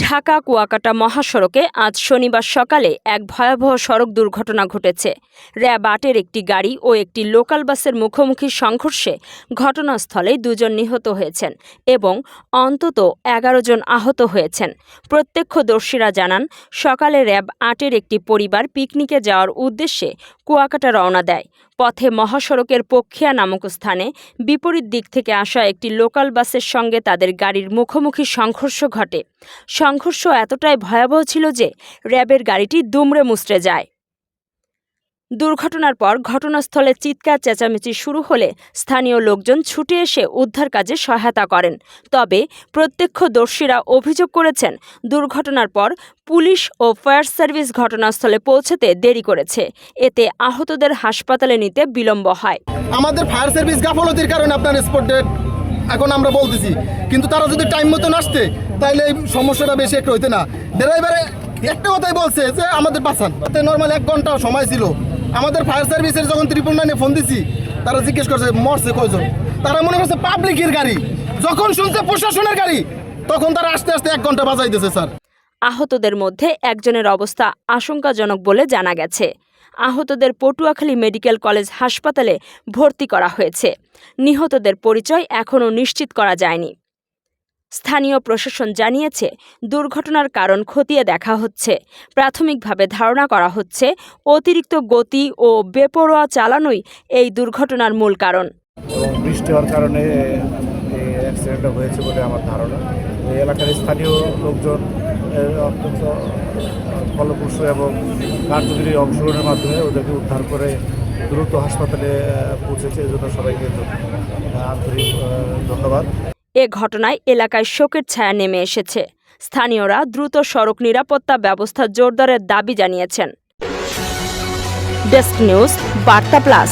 ঢাকা কুয়াকাটা মহাসড়কে আজ শনিবার সকালে এক ভয়াবহ সড়ক দুর্ঘটনা ঘটেছে। র্যাব আটের একটি গাড়ি ও একটি লোকাল বাসের মুখোমুখি সংঘর্ষে ঘটনাস্থলে দুজন নিহত হয়েছেন এবং অন্তত এগারো জন আহত হয়েছেন। প্রত্যক্ষদর্শীরা জানান, সকালে র্যাব আটের একটি পরিবার পিকনিকে যাওয়ার উদ্দেশ্যে কুয়াকাটা রওনা দেয়। পথে মহাসড়কের পক্ষিয়া নামক স্থানে বিপরীত দিক থেকে আসা একটি লোকাল বাসের সঙ্গে তাদের গাড়ির মুখোমুখি সংঘর্ষ ঘটে। সংঘর্ষ এতটাই ভয়াবহ ছিল যে র্যাবের গাড়িটি দুমড়ে মুচড়ে যায়। দুর্ঘটনার পর ঘটনাস্থলে চিৎকার চেঁচামেচি শুরু হলে স্থানীয় লোকজন ছুটে এসে উদ্ধার কাজে সহায়তা করেন। তবে প্রত্যক্ষদর্শীরা অভিযোগ করেছেন, দুর্ঘটনার পর পুলিশ ও ফায়ার সার্ভিস ঘটনাস্থলে পৌঁছতে দেরি করেছে। এতে আহতদের হাসপাতালে নিতে বিলম্ব হয়। আমাদের ফায়ার সার্ভিস গাফলতির কারণে আপনার স্পট এখন আমরা বলতেছি। কিন্তু তারা যদি টাইম মতো আসতে তাইলে এই সমস্যাটা বেশি একটা হইতে না। ড্রাইভারে একটা কথাই বলছে যে, আমাদের বাঁচান নর্মাল এক ঘণ্টা সময় ছিল। আমাদের ফায়ার সার্ভিসের যখন ত্রিপুল নাইনে ফোন দিছি, তারা জিজ্ঞেস করছে, মরছে কয়জন? তারা মনে করছে পাবলিকের গাড়ি। যখন শুনছে প্রশাসনের গাড়ি, তখন তারা আস্তে আস্তে এক ঘণ্টা বাজাইতেছে, স্যার। আহতদের মধ্যে একজনের অবস্থা আশঙ্কাজনক বলে জানা গেছে। আহতদের পটুয়াখালী মেডিকেল কলেজ হাসপাতালে ভর্তি করা হয়েছে। নিহতদের পরিচয় এখনও নিশ্চিত করা যায়নি। স্থানীয় প্রশাসন জানিয়েছে, দুর্ঘটনার কারণ খতিয়ে দেখা হচ্ছে। প্রাথমিকভাবে ধারণা করা হচ্ছে, অতিরিক্ত গতি ও বেপরোয়া চালানোই এই দুর্ঘটনার মূল কারণ। বৃষ্টি হওয়ার কারণে হয়েছে বলে আমার ধারণা। এই এলাকার স্থানীয় লোকজন অত্যন্ত ফলপ্রসূ এবং কার্যকরী অংশগ্রহণের মাধ্যমে ওদেরকে উদ্ধার করে দ্রুত হাসপাতালে পৌঁছেছে। এই জন্য সবাইকে আন্তরিক ধন্যবাদ। এ ঘটনায় এলাকায় শোকের ছায়া নেমে এসেছে। স্থানীয়রা দ্রুত সড়ক নিরাপত্তা ব্যবস্থা জোরদারের দাবি জানিয়েছেন। Desk news, Barta plus.